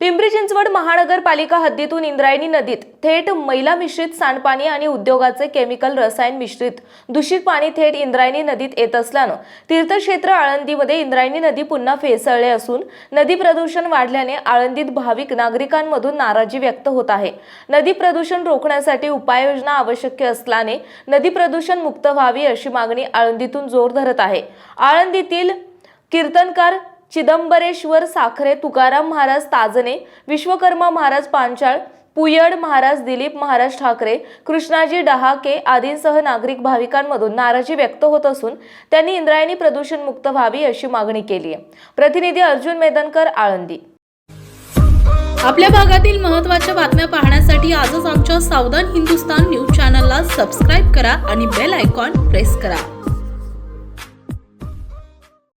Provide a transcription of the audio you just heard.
पिंपरी चिंचवड महानगरपालिका हद्दीतून इंद्रायणी नदीत थेट मैला मिश्रित सांडपाणी आणि उद्योगाचे केमिकल रसायन मिश्रित दूषित पाणी थेट इंद्रायणी नदीत येत असल्यानं तीर्थक्षेत्र आळंदीमध्ये इंद्रायणी नदी पुन्हा फेसळले असून नदी प्रदूषण वाढल्याने आळंदीत भाविक नागरिकांमधून नाराजी व्यक्त होत आहे. नदी प्रदूषण रोखण्यासाठी उपाययोजना आवश्यक असल्याने नदी प्रदूषण मुक्त व्हावी अशी मागणी आळंदीतून जोर धरत आहे. आळंदीतील कीर्तनकार चिदंबरेश्वर साखरे तुकाराम महाराज ताजने विश्वकर्मा महाराज पांचाळ पुयड महाराज दिलीप महाराज ठाकरे कृष्णाजी डहाके आदींसह नागरिक भाविकांमधून नाराजी व्यक्त होत असून त्यांनी इंद्रायणी प्रदूषण मुक्त व्हावी अशी मागणी केली आहे. प्रतिनिधी अर्जुन मेदनकर आळंदी. आपल्या भागातील महत्त्वाच्या बातम्या पाहण्यासाठी आजच आमच्या सावधान हिंदुस्तान न्यूज चॅनलला सबस्क्राईब करा आणि बेल आयकॉन प्रेस करा.